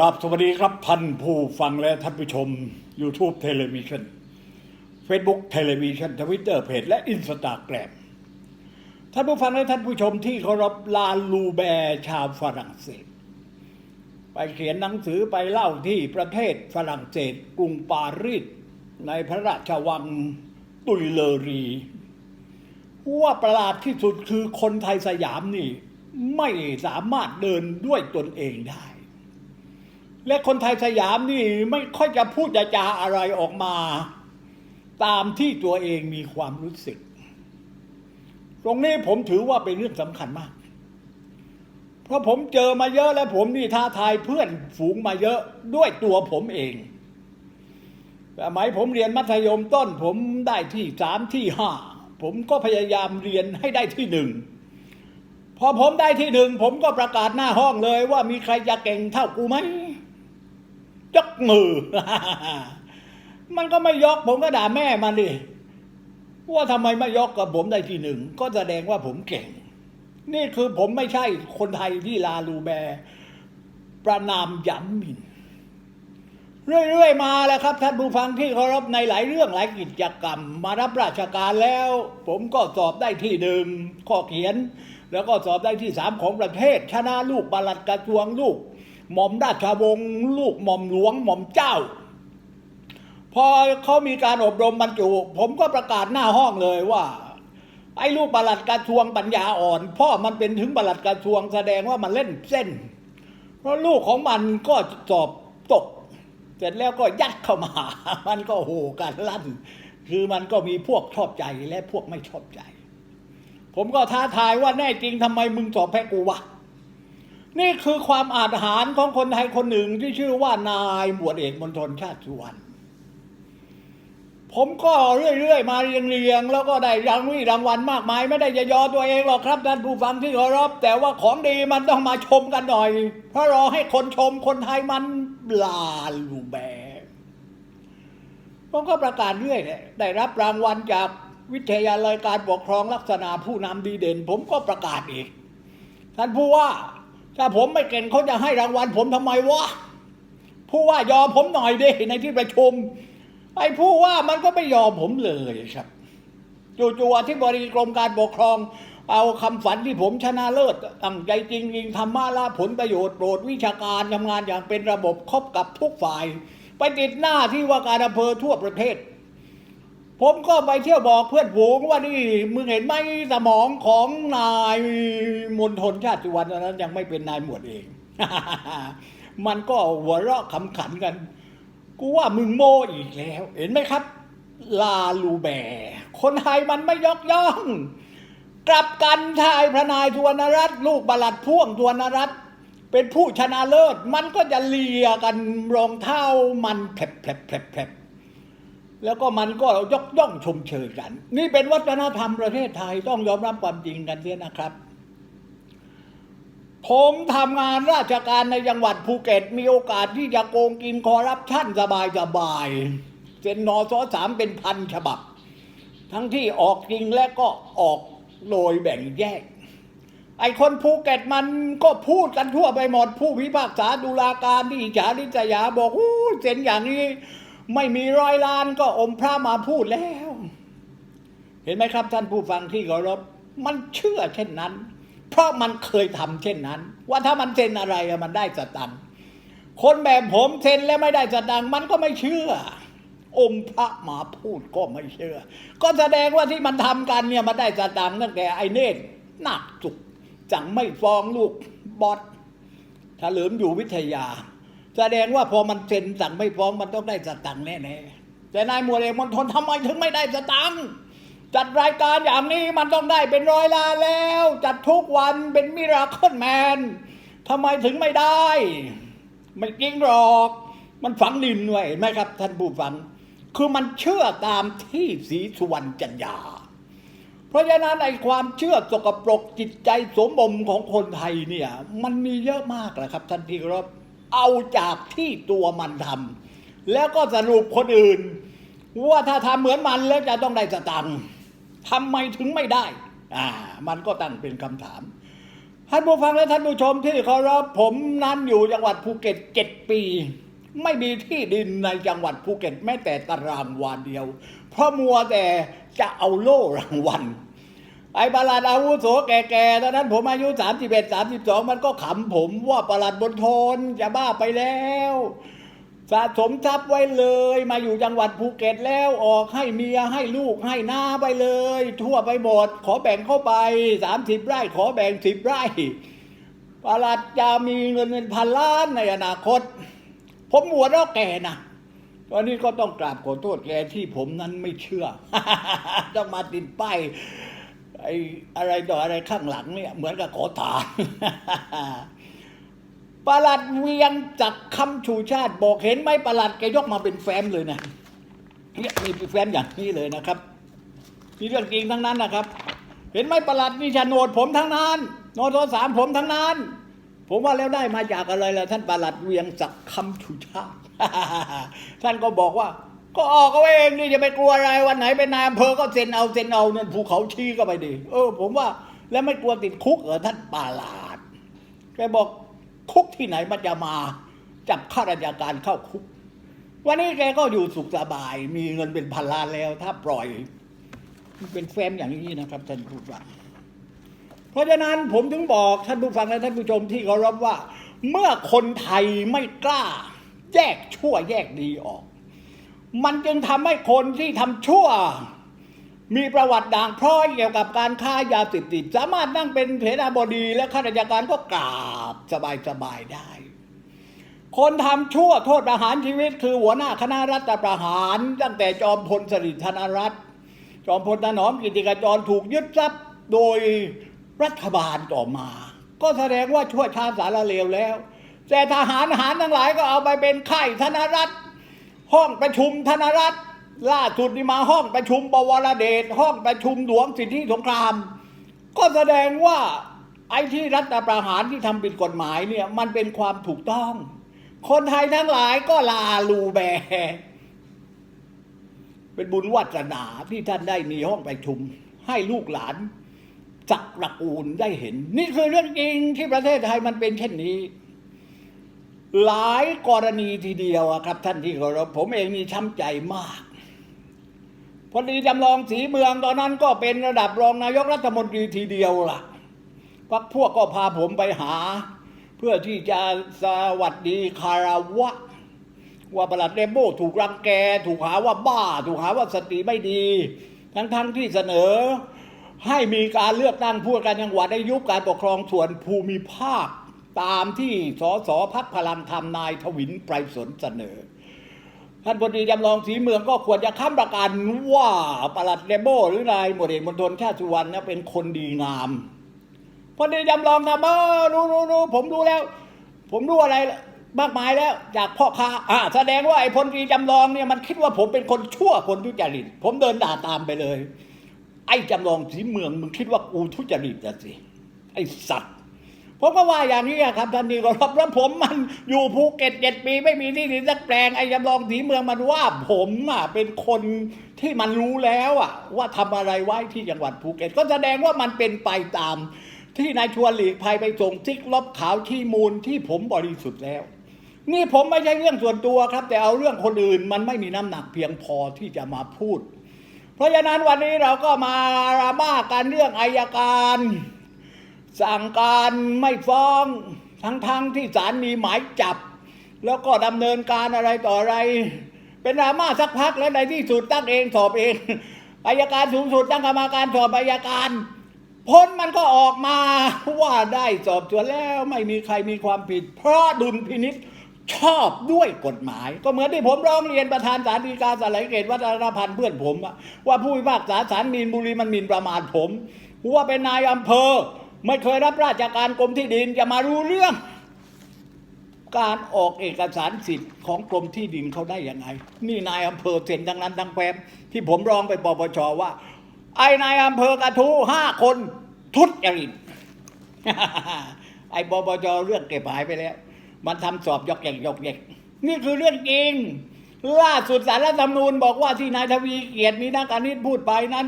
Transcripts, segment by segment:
ราบสวัสดีครับท่านผู้ฟังและท่านผู้ชม YouTube เทเลวิชัน Facebook เทเลวิชันทวิตเตอร์เพจและอินสตาแกรมท่านผู้ฟังและท่านผู้ชมที่เคารพลาลูแบร์ชาวฝรั่งเศส ไปเขียนหนังสือไปเล่าที่ประเทศฝรั่งเศสกรุงปารีสในพระราชวังตุยเลอรีว่าประหลาดที่สุดคือคนไทยสยามนี่ ไม่สามารถเดินด้วยตนเองได้ และคนไทยสยามนี่ไม่ค่อยจะพูดจาอะไรออกมา ตามที่ตัวเองมีความรู้สึก ตรงนี้ผมถือว่าเป็นเรื่องสำคัญมาก เพราะผมเจอมาเยอะและผมนี่ท้าทายเพื่อนฝูงมาเยอะด้วยตัวผมเองสมัยผมเรียนมัธยมต้น ผมได้ที่สามที่ห้าผมก็พยายามเรียนให้ได้ที่หนึ่งพอผมได้ที่หนึ่งผมก็ประกาศหน้าห้องเลยว่ามีใครจะเก่งเท่ากูไหม ยกมือ มันก็ไม่ยก ผมก็ด่าแม่มันดิว่าทำไมไม่ยกกับผมได้ที่หนึ่ง ก็แสดงว่าผมเก่ง นี่คือผมไม่ใช่คนไทยที่ลาลูแบร์ประนามย้ำหมินเรื่อยๆมาแล้วครับ ท่านผู้ฟังที่เคารพในหลายเรื่องหลายกิจกรรม มารับราชการแล้ว ผมก็สอบได้ที่หนึ่งข้อเขียน แล้วก็สอบได้ที่สามของประเทศ ชนะลูกบาลัดกระทรวงลูก หม่อมราชวงศ์ลูกหม่อมหลวงหม่อมเจ้า พอเขามีการอบรมบรรจุ ผมก็ประกาศหน้าห้องเลยว่าไอ้ลูกบาลัดกระทรวงปัญญาอ่อน พ่อมันเป็นถึงบาลัดกระทรวงแสดงว่ามันเล่นเส้น เพราะลูกของมันก็สอบตก เสร็จแล้วก็ยัดเข้ามา มันก็โหกันลั่น คือมันก็มีพวกชอบใจและพวกไม่ชอบใจ ผมก็ท้าทายว่าแน่จริงทำไมมึงสอบแพ้กูวะ นี่คือความอาจหารของคนไทยคนหนึ่งที่ชื่อว่านายหมวดเอกมณฑลชาติสุวรรณผมก็เรื่อยๆ มาเรียงๆ แล้วก็ได้รางวีรางวัลมากมาย ไม่ได้จะยอตัวเองหรอกครับท่านผู้ฟังที่เคารพแต่ว่าของดีมันต้องมาชมกันหน่อย เพราะรอให้คนชมคนไทยมันลาลูแบผมก็ประกาศเรื่อยเลยได้รับรางวัลจากวิทยาลัยการปกครองลักษณะผู้นำดีเด่น ผมก็ประกาศอีก ท่านผู้ว่า ถ้าผมไม่เก่งเขาจะให้รางวัลผมทำไมวะผู้ว่ายอมผมหน่อยดิในที่ประชุมไอ้ผู้ว่ามันก็ไม่ยอมผมเลยครับจู่ๆที่บริกรมการปกครอง เอาคำฝันที่ผมชนะเลิศตั้งใจจริงยิงธรรมะละผลประโยชน์โปรดวิชาการทำงานอย่างเป็นระบบครบกับทุกฝ่าย ไปติดหน้าที่ว่าการอำเภอทั่วประเทศ ผมก็ไปเที่ยวบอกเพื่อนฝูงว่านี่มึงเห็นไหมสมองของนายมณฑลชาติสุวรรณตอนนั้นยังไม่เป็นนายหมวดเอง มันก็หัวเราะขำขันกัน กูว่ามึงโม่อีกแล้ว เห็นไหมครับ ลาลูแบคนไทยมันไม่ยกย่อง กลับกันชายพระนายทวนรัตน์ลูกบาลัดพ่วงทวนรัตน์เป็นผู้ชนะเลิศ มันก็จะเลียกันรองเท้ามันแผลบแผลบแผลบ แล้วก็มันก็ยกย่องชมเชยกัน นี่เป็นวัฒนธรรมประเทศไทยต้องยอมรับความจริงกันเสียนะครับ ผมทำงานราชการในจังหวัดภูเก็ต มีโอกาสที่จะโกงกินคอร์รัปชันสบายสบายเซ็นนอซอสามเป็นพันฉบับ ทั้งที่ออกจริงและก็ออกโดยแบ่งแยก ไอ้คนภูเก็ตมันก็พูดกันทั่วไปหมด ผู้พิพากษาดุลาการที่อิจฉาริษยาบอกอู้เซ็นอย่างนี้ ไม่มีร้อยล้านก็อมพระมาพูดแล้ว เห็นไหมครับท่านผู้ฟังที่เคารพมันเชื่อเช่นนั้น เพราะมันเคยทำเช่นนั้น ว่าถ้ามันเซ็นอะไรมันได้สตังค์คนแบบผมเซ็นแล้วไม่ได้สตังค์มันก็ไม่เชื่อ อมพระมาพูดก็ไม่เชื่อ ก็แสดงว่าที่มันทำกันเนี่ยมันได้สตังค์ตั้งแต่ไอเนตหนักจุกจังไม่ฟ้องลูกบอสเฉลิมอยู่วิทยา แสดงว่าพอมันเซ็นสั่งไม่ฟ้องมันต้องได้สตังค์แน่ๆแต่นายหมวดเอกมณฑลทำไมถึงไม่ได้สตังค์จัดรายการอย่างนี้มันต้องได้เป็นร้อยล้านแล้ว จัดทุกวันเป็นมิราเคิลแมนทำไมถึงไม่ได้ ไม่จริงหรอก มันฝังดินไว้เห็นไหมครับ ท่านผู้ฟัง คือมันเชื่อตามที่สีสุวรรณจัญญาเพราะฉะนั้นไอ้ความเชื่อสกปรกจิตใจสมบมของคนไทยเนี่ย มันมีเยอะมากแหละครับท่านที่เคารพ เอาจากที่ตัวมันทำแล้วก็สรุปคนอื่น ว่าถ้าทำเหมือนมันแล้วจะต้องได้สตังค์ทำไมถึงไม่ได้ อ่า มันก็ตั้งเป็นคำถามท่านผู้ฟังและท่านผู้ชมที่เคารพผมนั้นอยู่จังหวัดภูเก็ตเจ็ดปี ไม่มีที่ดินในจังหวัดภูเก็ตแม้แต่ตารางวาเดียว เพราะมัวแต่จะเอาโล่รางวัล ไอ้ประหลัดอาวุโสแก่ๆ ตอนนั้นผมอายุ 31 32 มันก็ขำผมว่าประหลัดบนทนจะบ้าไปแล้ว สะสมทรัพย์ไว้เลย มาอยู่จังหวัดภูเก็ตแล้วออกให้เมียให้ลูกให้หน้าไปเลย ทั่วไปหมด ขอแบ่งเข้าไป 30 ไร่ขอแบ่ง 10 ไร่ประหลัดจะมีเงินเป็นพันล้านในอนาคต ผมหัวเราะแก่นะตอนนี้ก็ต้องกราบขอโทษแกที่ผมนั้นไม่เชื่อ ต้องมาติดป้าย ไอ้อะไรต่ออะไรข้างหลังเนี่ยเหมือนกับขอทานประหลัดเวียงจักคำชูชาติ บอกเห็นไหมประหลัดแกยกมาเป็นแฟ้มเลยนะเนี่ยมีแฟ้มอย่างนี้เลยนะครับนี่เรื่องจริงทั้งนั้นนะครับ เห็นไหมประหลัดนี่โฉนดผมทั้งนั้นโนโทสามผมทั้งนั้น ผมว่าแล้วได้มาจากอะไรล่ะท่านประหลัดเวียงจักคำชูชาติ ท่านก็บอกว่า ก็ออกเอาเองนี่จะไปกลัวอะไรวันไหนเป็นนายอำเภอก็เซ็นเอาเซ็นเอานั่นภูเขาชี้ก็ไปดิเออ ผมว่า แล้วไม่กลัวติดคุกเหรอท่านประหลัดแกบอกคุกที่ไหนมันจะมา จับข้าราชการเข้าคุก วันนี้แกก็อยู่สุขสบาย มีเงินเป็นพันล้านแล้ว ถ้าปล่อย เป็นแฟ้มอย่างนี้นะครับท่านผู้ฟังเพราะฉะนั้นผมถึงบอกท่านผู้ฟังและท่านผู้ชมที่เคารพว่า เมื่อคนไทยไม่กล้า แยกชั่วแยกดีออก มันจึงทำให้คนที่ทำชั่ว มีประวัติด่างพร้อยเกี่ยวกับการค้ายาเสพติดสามารถนั่งเป็นเถราบดีและข้าราชการก็กราบสบายสบายๆได้ คนทำชั่วโทษประหารชีวิต คือหัวหน้าคณะรัฐประหาร ตั้งแต่จอมพลสฤษดิ์ธนรัตน์จอมพลถนอมกิติกาจรถูกยึดทรัพย์โดยรัฐบาลต่อมา ก็แสดงว่าชั่วชาสารเลวแล้ว แต่ทหารทหารทั้งหลายก็เอาไปเป็นไข่ธนรัฐ ห้องประชุมธนรัฐล่าสุดนี่มาห้องประชุมบวรเดชห้องประชุมหลวงสิทธิสงคราม ก็แสดงว่าไอ้ที่รัฐประหารที่ทำผิดกฎหมายเนี่ยมันเป็นความถูกต้อง คนไทยทั้งหลายก็ลาลูแบ เป็นบุญวัฒนาที่ท่านได้มีห้องประชุม ให้ลูกหลานจักรกูลได้เห็น นี่คือเรื่องจริงที่ประเทศไทยมันเป็นเช่นนี้ หลายกรณีทีเดียวครับ ท่านที่เคารพผมเองมีช้ำใจมากพอดีจำลองสีเมืองตอนนั้นก็เป็นระดับรองนายกรัฐมนตรีทีเดียวล่ะพักพวกก็พาผมไปหา เพื่อที่จะสวัสดีคาราวะ ว่าประหลัดเรมโบถูกรังแก ถูกหาว่าบ้า ถูกหาว่าสติไม่ดี ทั้งๆทที่เสนอ ให้มีการเลือกตั้งผู้ว่าการจังหวัดในยุคการปกครองส่วนภูมิภาค ตามที่สสพักพลังธรรมนายทวินไพรสนเสนอ ท่านพลตรีจำลองสีเมืองก็ควรจะค้ำประกันว่าปลัดเรมโบหรือนายหมวดเอกมณฑลชาติสุวรรณนะเป็นคนดีงามพลตรีจำลองทำเออรู้รู้รู้ผมรู้แล้ว ผมรู้อะไรมากมายแล้วจากพ่อค้าอ่าแสดงว่าไอ้พลตรีจำลองเนี่ยมันคิดว่าผมเป็นคนชั่วคนทุจริตผมเดินด่าตามไปเลย ไอ้จำลองสีเมืองมึงคิดว่ากูทุจริตอะสิไอ้สัตว์ ผมก็ว่าอย่างนี้ครับท่านนี่ก็รับแล้วผมมันอยู่ภูเก็ตเจ็ดปี ไม่มีที่ดินสักแปลงไอ้จำลองสีเมืองมันว่าผมอะเป็นคนที่มันรู้แล้วอะ ว่าทำอะไรไว้ที่จังหวัดภูเก็ต ก็แสดงว่ามันเป็นไปตาม ที่นายชวนหลีกภัยไปส่งซิกลบขาวที่มูลที่ผมบริสุทธิ์แล้ว นี่ผมไม่ใช่เรื่องส่วนตัวครับ แต่เอาเรื่องคนอื่นมันไม่มีน้ำหนักเพียงพอที่จะมาพูด เพราะฉะนั้นวันนี้เราก็มารามากันเรื่องอายการ สั่งการไม่ฟ้องทั้งๆทที่ศาลมีหมายจับ แล้วก็ดำเนินการอะไรต่ออะไร เป็นดราม่าสักพักแล้วในที่สุดตั้งเองสอบเองอายการสูงสุดตั้งกรรมการสอบอายการผลมันก็ออกมาว่าได้สอบสวนแล้วไม่มีใครมีความผิด เพราะดุลพินิษชอบด้วยกฎหมาย ก็เหมือนที่ผมร้องเรียนประธานศาลฎีกาสลายเกตวัฒนพันธ์เพื่อนผมว่าผู้พิพากษาศาลมีนบุรีมันมินประมาทผมว่าเป็นนายอำเภอ ไม่เคยรับราชการกรมที่ดินจะมารู้เรื่อง การออกเอกสารสิทธิ์ของกรมที่ดินเขาได้ยังไง นี่นายอำเภอเซ็นทั้งนั้นทั้งแปมที่ผมร้องไปปปชว่า ไอ้นายอำเภอกระทู้ห้าคนทุจริตไอ้ปปชเรื่องเก็บหายไปแล้ว มันทำสอบยกแยกยกแยกนี่คือเรื่องจริงล่าสุดสารรัฐธรรมนูญบอกว่าที่นายทวีเกียรติมีนักการนิตพูดไปนั้น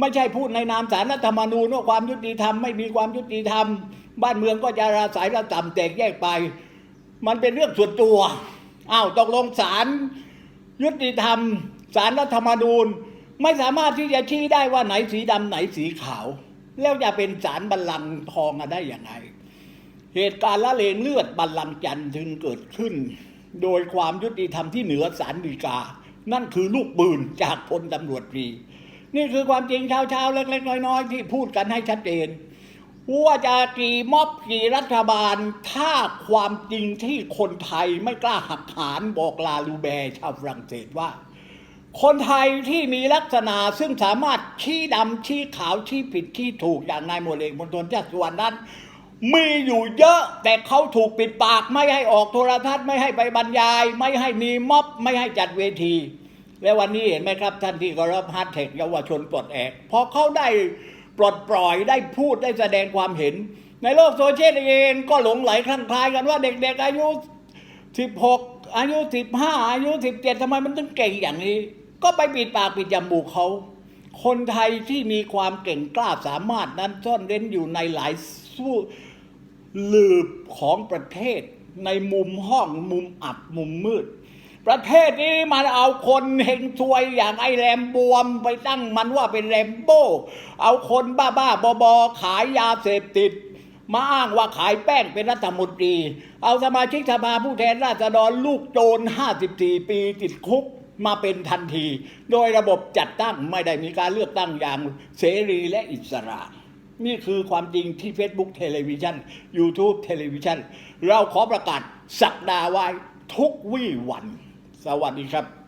ไม่ใช่พูดในนามสารรัฐธรรมนูญว่าความยุติธรรมไม่มีความยุติธรรม บ้านเมืองก็จะราสายระต่ำแตกแยกไป มันเป็นเรื่องส่วนตัวอ้าวตกลงศาลยุติธรรมศาลรัฐธรรมนูญ ไม่สามารถที่จะชี้ได้ว่าไหนสีดำไหนสีขาว แล้วจะเป็นศาลบัลลังก์ทองได้อย่างไรเหตุการณ์ละเลงเลือดบัลลังก์จันทร์ถึงเกิดขึ้น โดยความยุติธรรมที่เหนือศาลฎีกา นั่นคือลูกปืนจากพลตำรวจตรี นี่คือความจริงเช้าๆเล็กๆน้อยๆที่พูดกันให้ชัดเจนว่าจะกี่ม็อบกี่รัฐบาล ถ้าความจริงที่คนไทยไม่กล้าหักหานบอกลาลูแบร์ชาวฝรั่งเศสว่า คนไทยที่มีลักษณะซึ่งสามารถชี้ดำชี้ขาวชี้ผิดชี้ถูกอย่างนายโมเลกมณฑลจ้าสุวรรณนั้น มีอยู่เยอะแต่เขาถูกปิดปากไม่ให้ออกโทรทัศน์ไม่ให้ไปบรรยาย ไม่ให้มีม็อบไม่ให้จัดเวที และวันนี้เห็นไหมครับท่านที่เคารพฮาร์ดเทคเยาวชนปลดแอกพอเขาได้ปลดปล่อยได้พูดได้แสดงความเห็น ในโลกโซเชียลเองก็หลงไหลคลั่งคลายกันว่าเด็กๆอายุ 16 อายุ 15 อายุ 17ทำไมมันถึงเก่งอย่างนี้ ก็ไปปิดปากปิดจมูกเขาคนไทยที่มีความเก่งกล้าสามารถนั้นซ่อนเร้นอยู่ในหลายสู้ลืบของประเทศ ในมุมห้องมุมอับมุมมืด ประเทศนี้มันเอาคนเฮงซวยอย่างไอ้แรมบวมไปตั้งมันว่าเป็นแรมโบ้ เอาคนบ้าๆบอๆขายยาเสพติด มาอ้างว่าขายแป้งเป็นรัฐมนตรี เอาสมาชิกสภาผู้แทนราษฎรลูกโจร54 ปีติดคุกมาเป็นทันที โดยระบบจัดตั้งไม่ได้มีการเลือกตั้งอย่างเสรีและอิสระ นี่คือความจริงที่ Facebook เทเลวิชัน YouTube เทเลวิชันเราขอประกาศสักดาไว้ทุกวี่วัน สวัสดีครับ